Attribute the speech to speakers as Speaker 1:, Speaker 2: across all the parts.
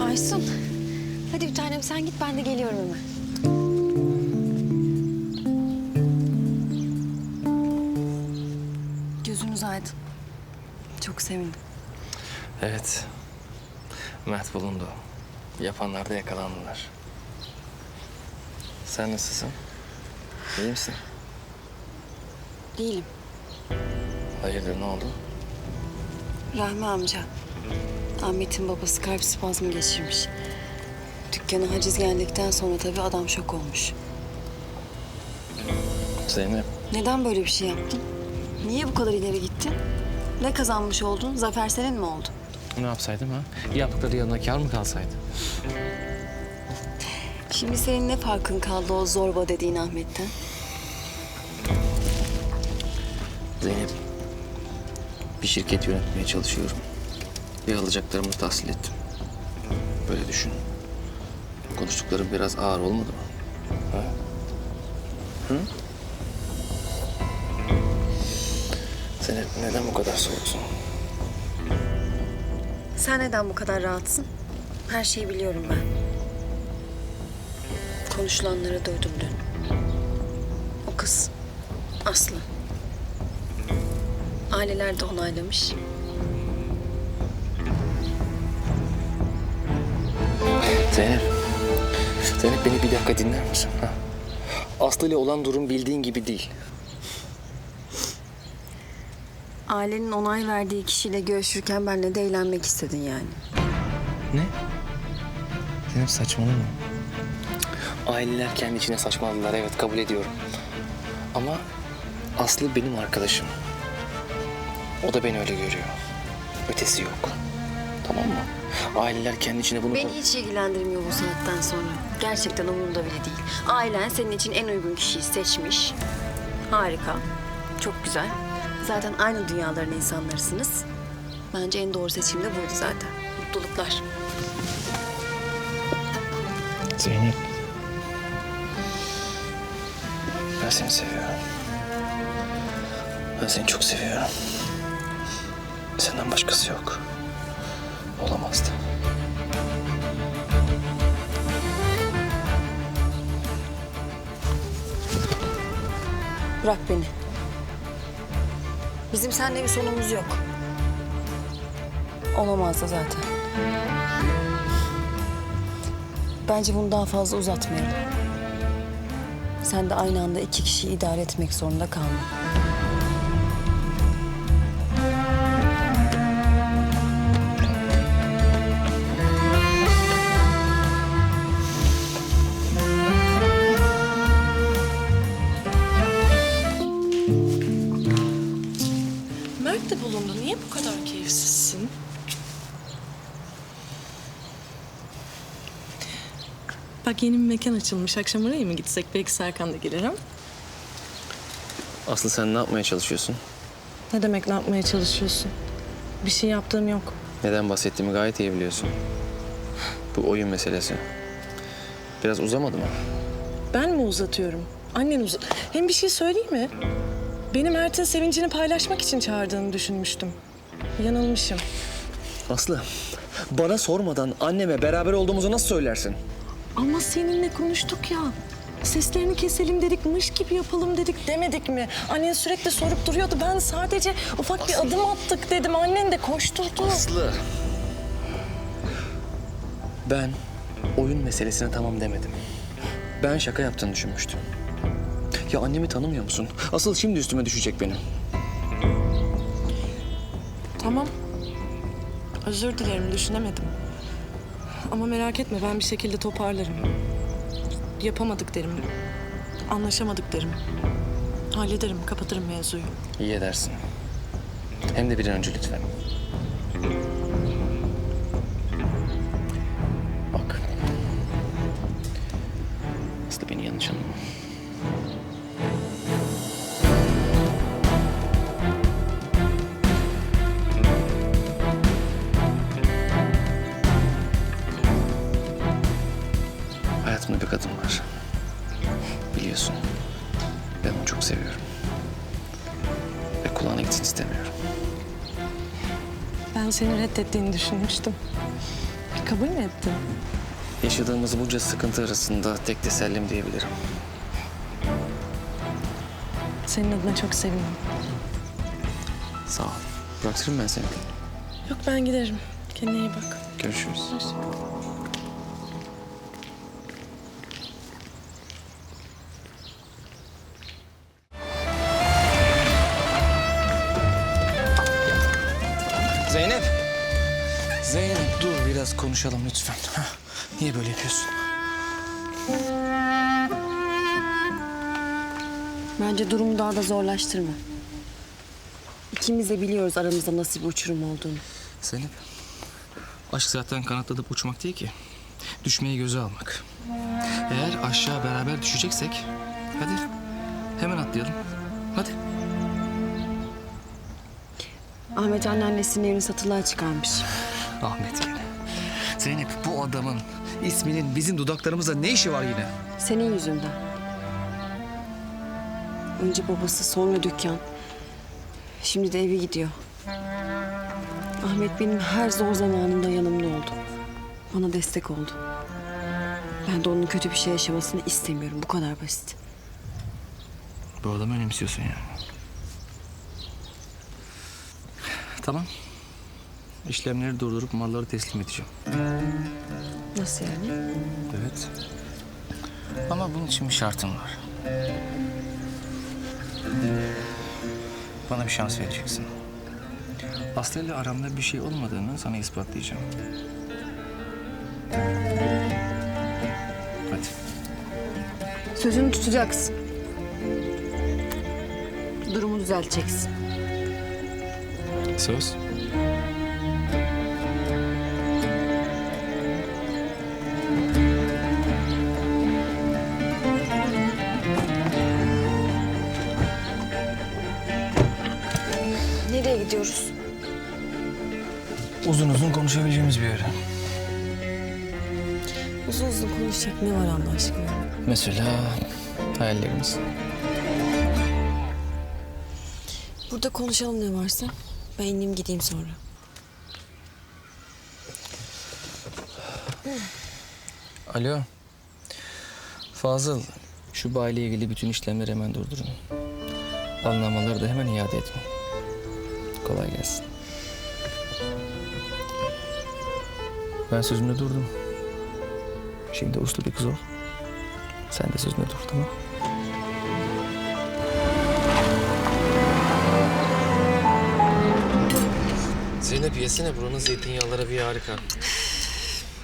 Speaker 1: Aysun. Hadi bir tanem sen git ben de geliyorum hemen. Gözünüz aydın. Çok sevindim.
Speaker 2: Evet. Mert bulundu. Yapanlar da yakalandılar. Sen nasılsın? İyi misin?
Speaker 1: Değilim.
Speaker 2: Hayırdır ne oldu?
Speaker 1: Rahmi amca. Ahmet'in babası kalp spazmı geçirmiş. Dükkana haciz geldikten sonra tabii adam şok olmuş.
Speaker 2: Zeynep.
Speaker 1: Neden böyle bir şey yaptın? Niye bu kadar ileri gittin? Ne kazanmış oldun? Zafer senin mi oldu?
Speaker 2: Ne yapsaydım ha? Yaptıkları yanına kar mı kalsaydı?
Speaker 1: Şimdi senin ne farkın kaldı o zorba dediğin Ahmet'ten?
Speaker 2: Zeynep. Bir şirket yönetmeye çalışıyorum. Ve alacaklarımı tahsil ettim. Böyle düşün. Konuştuklarım biraz ağır olmadı mı? Ha? Hı? Zeynep neden bu kadar soğuksun?
Speaker 1: Sen neden bu kadar rahatsın? Her şeyi biliyorum ben. Konuşulanları duydum dün. O kız, Aslı. Aileler de onaylamış.
Speaker 2: Zeynep. Zeynep beni bir dakika dinler misin? Ha? Aslı ile olan durum bildiğin gibi değil.
Speaker 1: Ailenin onay verdiği kişiyle görüşürken benle de eğlenmek istedin yani.
Speaker 2: Ne? Zeynep saçmalama. Aileler kendi içine saçmaladılar evet kabul ediyorum. Ama Aslı benim arkadaşım. O da beni öyle görüyor. Ötesi yok. Tamam mı? Aileler kendi içine bunu...
Speaker 1: Beni hiç ilgilendirmiyor bu saatten sonra. Gerçekten umurumda bile değil. Ailen senin için en uygun kişiyi seçmiş. Harika. Çok güzel. Zaten aynı dünyaların insanlarısınız. Bence en doğru seçim de buydu zaten. Mutluluklar.
Speaker 2: Zeynep. Ben seni seviyorum. Ben seni çok seviyorum. Senden başkası yok. Olamazdı.
Speaker 1: Bırak beni. Bizim seninle bir sonumuz yok. Olamaz da zaten. Bence bunu daha fazla uzatmayalım. Sen de aynı anda iki kişiyi idare etmek zorunda kalma.
Speaker 3: Bulundu. Niye bu kadar keyifsizsin? Bak yeni bir mekan açılmış. Akşam oraya mı gitsek? Belki Serkan da gelir ha?
Speaker 2: Aslı sen ne yapmaya çalışıyorsun?
Speaker 3: Ne demek ne yapmaya çalışıyorsun? Bir şey yaptığım yok.
Speaker 2: Neden bahsettiğimi gayet iyi biliyorsun. Bu oyun meselesi. Biraz uzamadı mı?
Speaker 3: Ben mi uzatıyorum? Annen uzat... Hem bir şey söyleyeyim mi? Beni Mert'in sevincini paylaşmak için çağırdığını düşünmüştüm. Yanılmışım.
Speaker 2: Aslı, bana sormadan anneme beraber olduğumuzu nasıl söylersin?
Speaker 3: Ama seninle konuştuk ya. Seslerini keselim dedik, mış gibi yapalım dedik demedik mi? Annen sürekli sorup duruyordu. Ben sadece ufak bir adım attık dedim. Annen de koşturdu.
Speaker 2: Aslı. Ben oyun meselesine tamam demedim. Ben şaka yaptığını düşünmüştüm. Ya annemi tanımıyor musun? Asıl şimdi üstüme düşecek benim.
Speaker 3: Tamam. Özür dilerim, düşünemedim. Ama merak etme, ben bir şekilde toparlarım. Yapamadık derim. Anlaşamadık derim. Hallederim, kapatırım mevzuyu.
Speaker 2: İyi edersin. Hem de bir an önce lütfen. Kulağına gitsin istemiyorum.
Speaker 3: Ben seni reddettiğini düşünmüştüm. Kabul mü ettin?
Speaker 2: Yaşadığımız bunca sıkıntı arasında tek tesellim diyebilirim.
Speaker 3: Senin adına çok sevindim.
Speaker 2: Sağ ol. Bırakırım ben seni.
Speaker 3: Yok ben giderim. Kendine iyi bak.
Speaker 2: Görüşürüz. Zeynep. Konuşalım lütfen. Niye böyle yapıyorsun?
Speaker 1: Bence durumu daha da zorlaştırma. İkimiz de biliyoruz aramızda nasıl bir uçurum olduğunu.
Speaker 2: Zeynep. Aşk zaten kanatladıp uçmak değil ki. Düşmeyi göze almak. Eğer aşağı beraber düşeceksek hadi hemen atlayalım. Hadi.
Speaker 1: Ahmet anneannesinin evini satılığa çıkarmış.
Speaker 2: Ahmet yine. Zeynep bu adamın isminin bizim dudaklarımızda ne işi var yine?
Speaker 1: Senin yüzünden. Önce babası sonra dükkan. Şimdi de evi gidiyor. Ahmet benim her zor zamanımda yanımda oldu. Bana destek oldu. Ben de onun kötü bir şey yaşamasını istemiyorum. Bu kadar basit.
Speaker 2: Bu adamı önemsiyorsun yani. Tamam. İşlemleri durdurup malları teslim edeceğim.
Speaker 1: Nasıl yani?
Speaker 2: Evet. Ama bunun için bir şartım var. Bana bir şans vereceksin. Aslı ile aramda bir şey olmadığını sana ispatlayacağım. Hadi.
Speaker 1: Sözünü tutacaksın. Durumu düzelteceksin.
Speaker 2: Söz.
Speaker 1: Gidiyoruz?
Speaker 2: Uzun uzun konuşabileceğimiz bir yere.
Speaker 3: Uzun uzun konuşacak ne var Allah aşkına?
Speaker 2: Mesela hayallerimiz.
Speaker 3: Burada konuşalım ne varsa. Ben ineyim gideyim sonra.
Speaker 2: Alo. Fazıl, şu bayiyle ilgili bütün işlemleri hemen durdurun. Anlamaları da hemen iade edin. Kolay gelsin. Ben sözümde durdum. Şimdi uslu bir kız ol. Sen de sözünde dur tamam Zeynep yesene buranın zeytinyağları bir harika.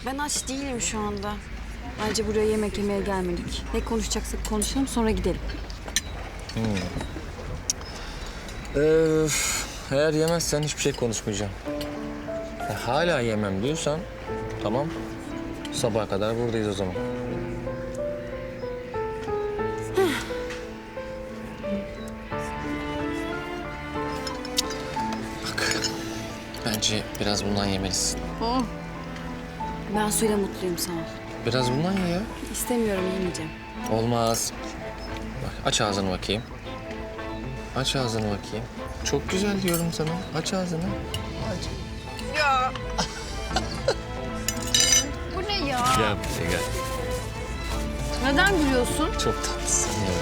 Speaker 1: Ben aç değilim şu anda. Bence buraya yemek yemeye gelmedik. Ne konuşacaksak konuşalım sonra gidelim.
Speaker 2: Öf, eğer yemezsen hiçbir şey konuşmayacağım. E, hala yemem diyorsan tamam. Sabaha kadar buradayız o zaman. Bak, bence biraz bundan yemelisin.
Speaker 1: Ben suyla mutluyum sağ ol.
Speaker 2: Biraz bundan ye ya.
Speaker 1: İstemiyorum yemeyeceğim.
Speaker 2: Olmaz. Bak aç ağzını bakayım. Aç ağzını bakayım. Çok güzel diyorum sana. Aç ağzını. Aç.
Speaker 1: Bu ne ya?
Speaker 2: Gel buraya gel.
Speaker 1: Neden gülüyorsun?
Speaker 2: Çok tatlısın ya.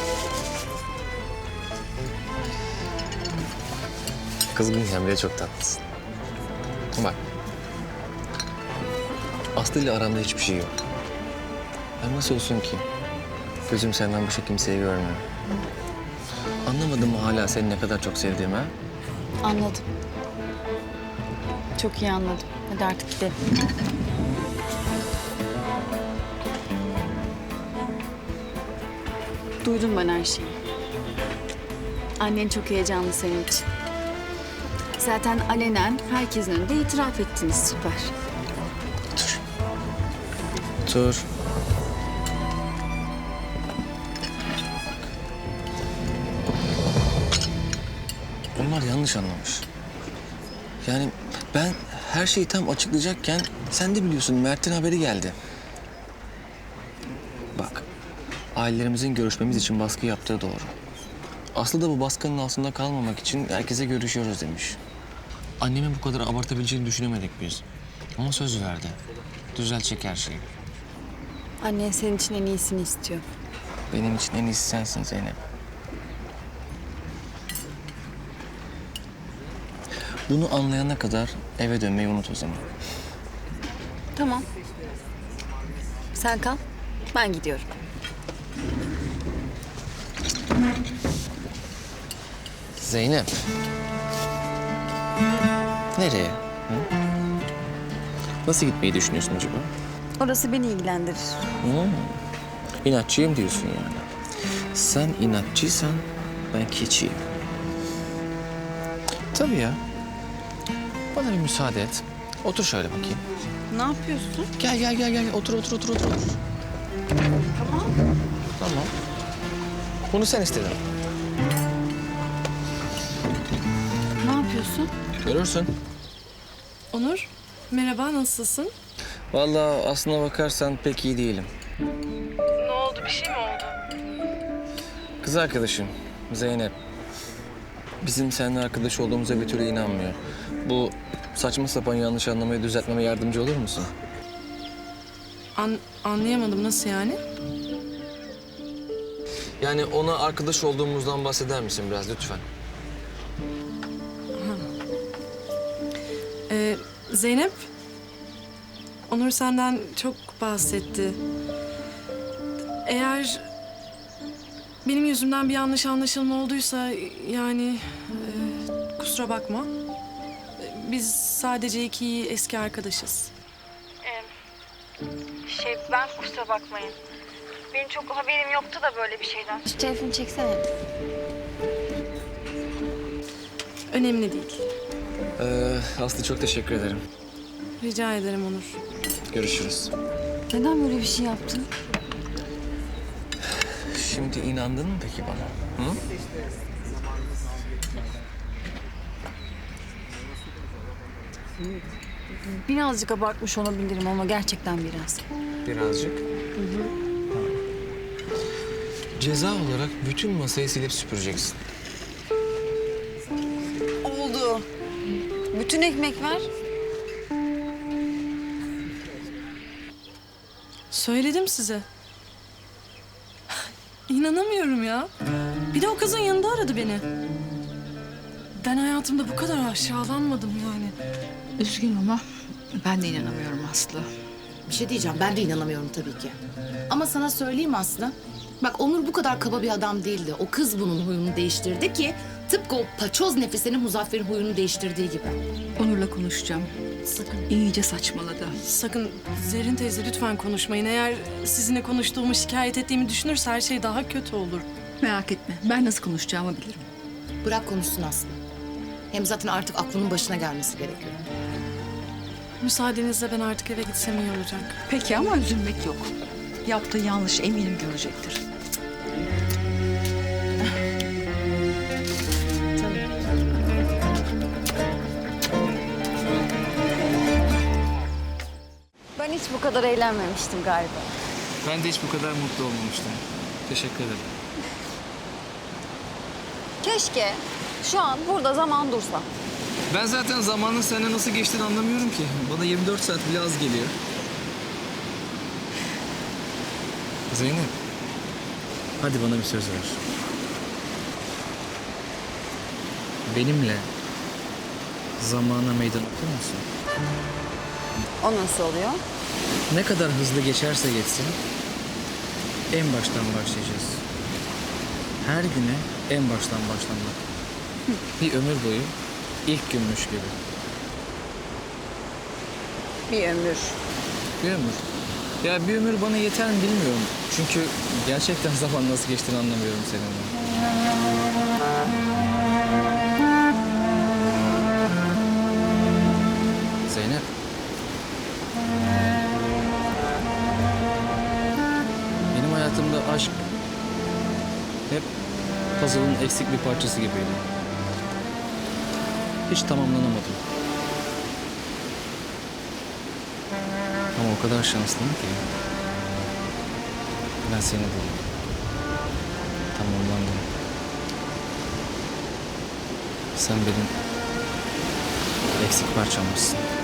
Speaker 2: Kızgınken bile çok tatlısın. Bak. Aslı ile aramda hiçbir şey yok. Ben nasıl olsun ki? Gözüm senden başka kimseyi görmüyor. Anlamadım mı hala seni ne kadar çok sevdiğimi ha?
Speaker 1: Anladım. Çok iyi anladım. Hadi artık gidelim. Duydum ben her şeyi. Annen çok heyecanlı senin için. Zaten alenen herkesin önünde itiraf ettiniz süper.
Speaker 2: Dur. Dur. Yanlış anlamış. Yani ben her şeyi tam açıklayacakken sen de biliyorsun Mert'in haberi geldi. Bak, ailelerimizin görüşmemiz için baskı yaptığı doğru. Aslı da bu baskının altında kalmamak için herkese görüşüyoruz demiş. Annemin bu kadar abartabileceğini düşünemedik biz. Ama söz verdi. Düzeltecek her şeyi.
Speaker 1: Annen senin için en iyisini istiyor.
Speaker 2: Benim için en iyisi sensin Zeynep. Bunu anlayana kadar eve dönmeyi unut o zaman.
Speaker 1: Tamam. Sen kal. Ben gidiyorum.
Speaker 2: Zeynep. Nereye? Hı? Nasıl gitmeyi düşünüyorsun acaba?
Speaker 1: Orası beni ilgilendirir.
Speaker 2: Hmm. İnatçıyım diyorsun yani. Sen inatçıysan ben keçiyim. Tabii ya. Bana bir müsaade et. Otur şöyle bakayım.
Speaker 1: Ne yapıyorsun?
Speaker 2: Gel gel gel gel. Otur otur otur otur. otur. Tamam. Tamam. Bunu sen istedin.
Speaker 1: Ne yapıyorsun?
Speaker 2: Görürsün.
Speaker 3: Onur, merhaba nasılsın?
Speaker 2: Vallahi aslına bakarsan pek iyi değilim.
Speaker 3: Ne oldu, bir şey mi oldu?
Speaker 2: Kız arkadaşım Zeynep. Bizim seninle arkadaş olduğumuza bir türlü inanmıyor. Bu saçma sapan yanlış anlamayı düzeltmeme yardımcı olur musun?
Speaker 3: An anlayamadım, nasıl yani?
Speaker 2: Yani ona arkadaş olduğumuzdan bahseder misin biraz lütfen?
Speaker 3: Ee, Zeynep, Onur senden çok bahsetti. Eğer benim yüzümden bir yanlış anlaşılma olduysa yani e, kusura bakma. Biz sadece iki iyi eski arkadaşız.
Speaker 4: Şey ben kusura bakmayın. Benim çok haberim yoktu da böyle bir şeyden.
Speaker 1: Şu telefonu çeksene.
Speaker 3: Önemli değil.
Speaker 2: Ee, Aslı çok teşekkür ederim.
Speaker 3: Rica ederim Onur.
Speaker 2: Görüşürüz.
Speaker 1: Neden böyle bir şey yaptın?
Speaker 2: Şimdi inandın mı peki bana? Hı?
Speaker 1: Birazcık abartmış olabilirim ama gerçekten biraz.
Speaker 2: Birazcık. Tamam. Ceza olarak bütün masayı silip süpüreceksin.
Speaker 1: Oldu. Bütün ekmek ver.
Speaker 3: Söyledim size. İnanamıyorum ya. Bir de o kızın yanında aradı beni. Ben hayatımda bu kadar aşağılanmadım yani.
Speaker 5: Üzgünüm ama ben de inanamıyorum Aslı.
Speaker 6: Bir şey diyeceğim. Ben de inanamıyorum tabii ki. Ama sana söyleyeyim Aslı. Bak Onur bu kadar kaba bir adam değildi. O kız bunun huyunu değiştirdi ki... ...tıpkı o paçoz nefesinin Muzaffer'in huyunu değiştirdiği gibi.
Speaker 5: Onur'la konuşacağım.
Speaker 3: Sakın,
Speaker 5: İyice saçmaladı.
Speaker 3: sakın Zerrin teyze lütfen konuşmayın. Eğer sizinle konuştuğumu, şikayet ettiğimi düşünürse her şey daha kötü olur.
Speaker 5: Merak etme. Ben nasıl konuşacağımı bilirim.
Speaker 6: Bırak konuşsun Aslı. Hem zaten artık aklının başına gelmesi gerekiyor.
Speaker 3: Müsaadenizle ben artık eve gitsem iyi olacak.
Speaker 5: Peki ama üzülmek yok. Yaptığı yanlış eminim görecektir.
Speaker 1: Hiç bu kadar eğlenmemiştim galiba.
Speaker 2: Ben de hiç bu kadar mutlu olmamıştım. Teşekkür ederim.
Speaker 1: Keşke şu an burada zaman dursa.
Speaker 2: Ben zaten zamanın seninle nasıl geçtiğini anlamıyorum ki. Bana 24 saat bile az geliyor. Zeynep. Hadi bana bir söz ver. Benimle zamana meydan okur musun?
Speaker 1: O nasıl oluyor?
Speaker 2: Ne kadar hızlı geçerse geçsin en baştan başlayacağız. Her güne en baştan başlamak. Bir ömür boyu ilk günmüş gibi.
Speaker 1: Bir ömür.
Speaker 2: Bir ömür. Ya bir ömür bana yeter mi bilmiyorum. Çünkü gerçekten zaman nasıl geçtiğini anlamıyorum seninle. Puzzle'ın eksik bir parçası gibiydi. Hiç tamamlanamadım. Ama o kadar şanslıyım ki. Ben seni buldum. Tamamlandım. Sen benim eksik parçammışsın.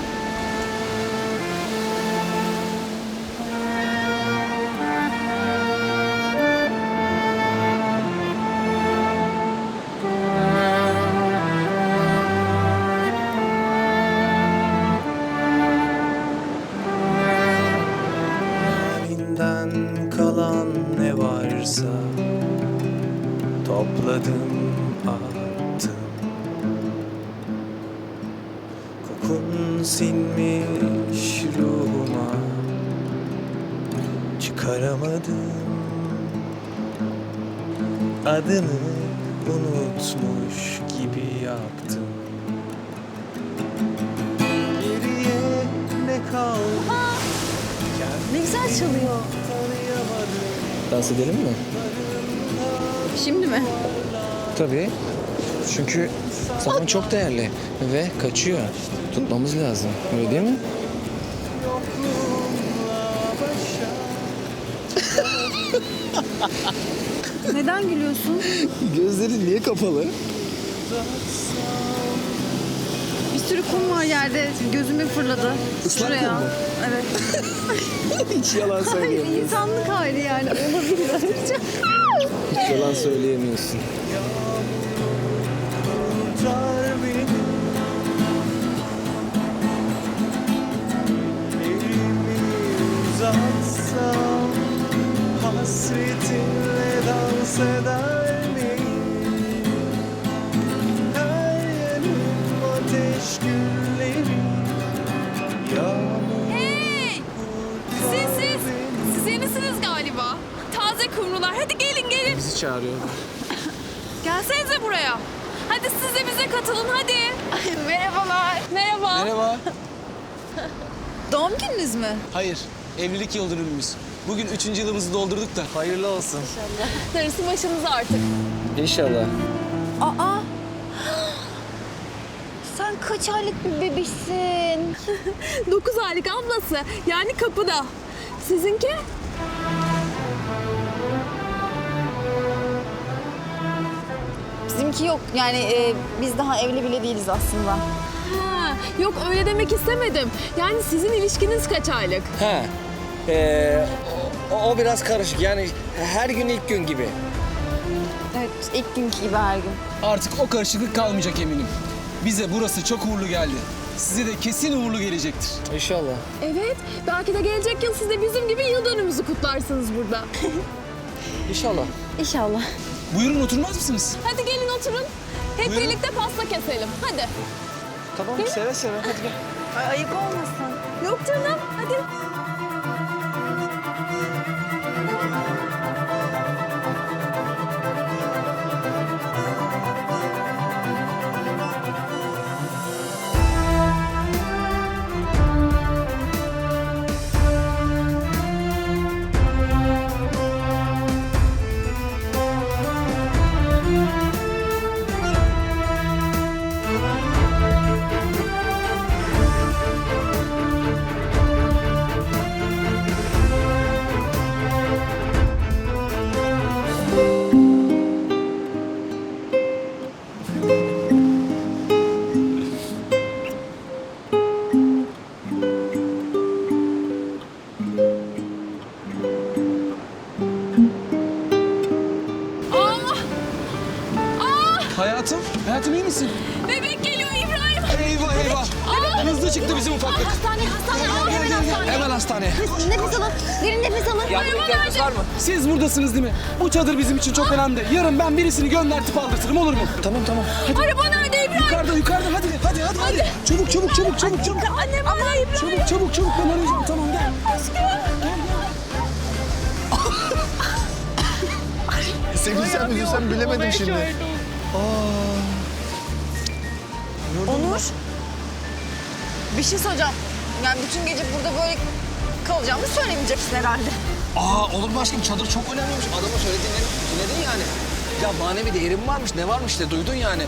Speaker 7: attım Kokun sinmiş ruhuma Çıkaramadım Adını unutmuş gibi yaptım Geriye ne kaldı?
Speaker 3: Ne güzel çalıyor.
Speaker 2: Dans edelim mi?
Speaker 5: Şimdi mi?
Speaker 2: Tabii. Çünkü zaman çok değerli ve kaçıyor. Tutmamız lazım. Öyle değil mi?
Speaker 5: Neden gülüyorsun?
Speaker 2: Gözlerin niye kapalı?
Speaker 5: Bir sürü kum var yerde. Gözüme fırladı.
Speaker 2: Islak
Speaker 5: Şuraya.
Speaker 2: kum mu?
Speaker 5: Evet.
Speaker 2: Hiç yalan söyleyemiyorsun.
Speaker 5: İnsanlık hali yani. Olabilir.
Speaker 2: Hiç yalan söyleyemiyorsun.
Speaker 7: Hasretinle dans eder miyim? Her yanım ateş gülleri Yağmur
Speaker 8: Hey! Siz siz! Siz yenisiniz galiba. Taze kumrular. Hadi gelin gelin.
Speaker 2: Bizi çağırıyorlar.
Speaker 8: Gelsenize buraya. Hadi siz de bize katılın hadi. Merhabalar. Merhaba.
Speaker 9: Merhaba.
Speaker 5: Doğum gününüz mü?
Speaker 9: Hayır, evlilik yıl dönümümüz. Bugün üçüncü yılımızı doldurduk da.
Speaker 2: Hayırlı olsun.
Speaker 8: Darısı başınıza artık.
Speaker 2: İnşallah.
Speaker 8: Aa! Sen kaç aylık bir bebişsin? Dokuz aylık ablası. Yani kapıda. Sizinki?
Speaker 10: Bizimki yok. Yani e, biz daha evli bile değiliz aslında.
Speaker 8: Ha, yok öyle demek istemedim. Yani sizin ilişkiniz kaç aylık?
Speaker 2: Ha. Ee, o, o biraz karışık. Yani her gün ilk gün gibi.
Speaker 10: Evet, ilk günkü gibi her gün.
Speaker 9: Artık o karışıklık kalmayacak eminim. Bize burası çok uğurlu geldi. Size de kesin uğurlu gelecektir.
Speaker 2: İnşallah.
Speaker 8: Evet. Belki de gelecek yıl siz de bizim gibi yıl dönümümüzü kutlarsınız burada.
Speaker 2: İnşallah.
Speaker 10: İnşallah.
Speaker 9: Buyurun oturmaz mısınız?
Speaker 8: Hadi gelin oturun. Hep
Speaker 9: Buyurun.
Speaker 8: birlikte pasta keselim. Hadi.
Speaker 2: Tamam seve seve hadi gel.
Speaker 10: ayıp olmasın.
Speaker 8: Yok canım. Hadi.
Speaker 9: Hayatım, hayatım iyi misin?
Speaker 8: Bebek geliyor İbrahim.
Speaker 9: Eyvah eyvah. Hızlı çıktı bizim ufaklık.
Speaker 10: Hastane, hastane.
Speaker 9: Gel, gel, gel. Hemen hastane.
Speaker 10: Nefes alın. Derin nefes alın.
Speaker 2: var mı?
Speaker 9: Siz buradasınız değil mi? Bu çadır bizim için çok önemli. Yarın ben birisini göndertip aldırtırım olur mu?
Speaker 2: Tamam tamam.
Speaker 8: Araba nerede İbrahim?
Speaker 9: Yukarıda yukarıda hadi hadi hadi. hadi. Çabuk çabuk çabuk çabuk çabuk.
Speaker 8: Annem ama İbrahim.
Speaker 9: Çabuk çabuk çabuk ben arayacağım tamam gel.
Speaker 7: Sevinsem üzülsem bilemedim şimdi
Speaker 10: Onur. Bir şey soracağım. Yani bütün gece burada böyle kalacağımı söylemeyeceksin herhalde.
Speaker 2: Aa olur mu aşkım çadır çok önemliymiş. Adama söylediğini dinledin yani. Ya manevi değeri mi varmış ne varmış de duydun yani.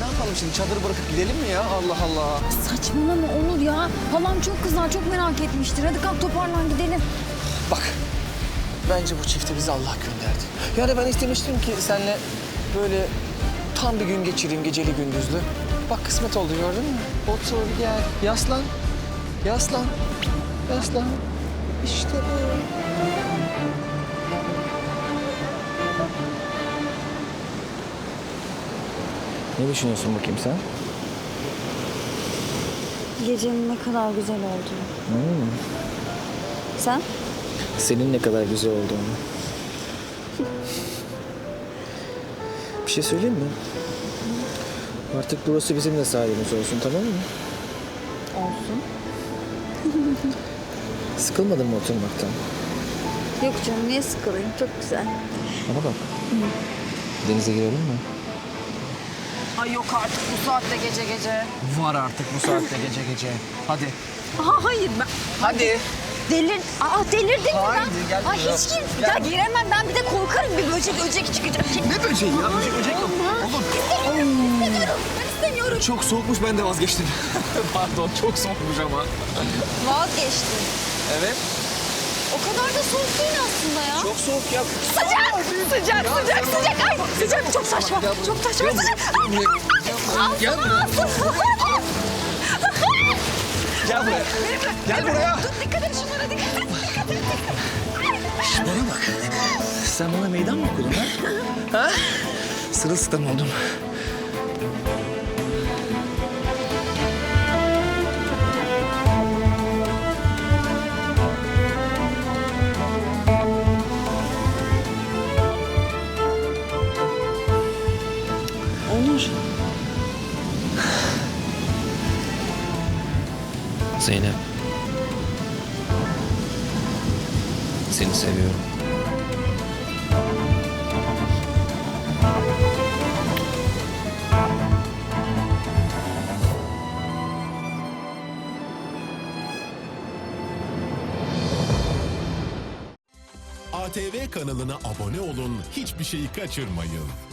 Speaker 2: Ne yapalım şimdi çadırı bırakıp gidelim mi ya Allah Allah.
Speaker 10: Saçmalama Onur ya. Halam çok kızar, çok merak etmiştir. Hadi kalk toparlan gidelim.
Speaker 2: Bak bence bu çifte bizi Allah gönderdi. Yani ben istemiştim ki seninle böyle tam bir gün geçireyim geceli gündüzlü. Bak kısmet oldu gördün mü? Otur gel yaslan. Yaslan. Yaslan. İşte bu. Ne düşünüyorsun bakayım sen?
Speaker 10: Gecenin ne kadar güzel olduğunu. Sen?
Speaker 2: Senin ne kadar güzel olduğunu. Bir şey söyleyeyim mi? Artık burası bizim de sahibimiz olsun tamam mı?
Speaker 10: Olsun.
Speaker 2: Sıkılmadın mı oturmaktan?
Speaker 11: Yok canım niye sıkılayım? Çok güzel.
Speaker 12: Bana bak. Denize girelim mi?
Speaker 1: Ay yok artık bu saatte gece gece.
Speaker 2: Var artık bu saatte gece gece. Hadi.
Speaker 1: Aha hayır ben...
Speaker 2: Hadi.
Speaker 1: Delir... Aa delirdin mi
Speaker 2: Haydi,
Speaker 1: ben?
Speaker 2: gel
Speaker 1: Ay
Speaker 2: buraya.
Speaker 1: hiç gir... Ya giremem ben bir de korkarım bir böcek öcek çıkacak.
Speaker 2: Ne böceği ya? Böcek böcek yok. Oğlum.
Speaker 1: İstemiyorum ben istemiyorum.
Speaker 2: Çok soğukmuş ben de vazgeçtim. Pardon çok soğukmuş ama.
Speaker 1: Vazgeçtim.
Speaker 2: Evet.
Speaker 1: O kadar da soğuk değil aslında ya.
Speaker 2: Çok soğuk ya.
Speaker 1: Sıcak, sıcak, sıcak, sıcak. Ay, sıcak çok saçma. Çok saçma, sıcak. Ay,
Speaker 2: Gel buraya. Gel buraya. Gel buraya.
Speaker 1: Dur dikkat et şunlara dikkat et. Dikkat et.
Speaker 12: Bana bak. Sen bana meydan mı okudun ha? ha? Sırılsıklam oldum. Zeynep. Seni seviyorum.
Speaker 13: ATV kanalına abone olun, hiçbir şeyi kaçırmayın.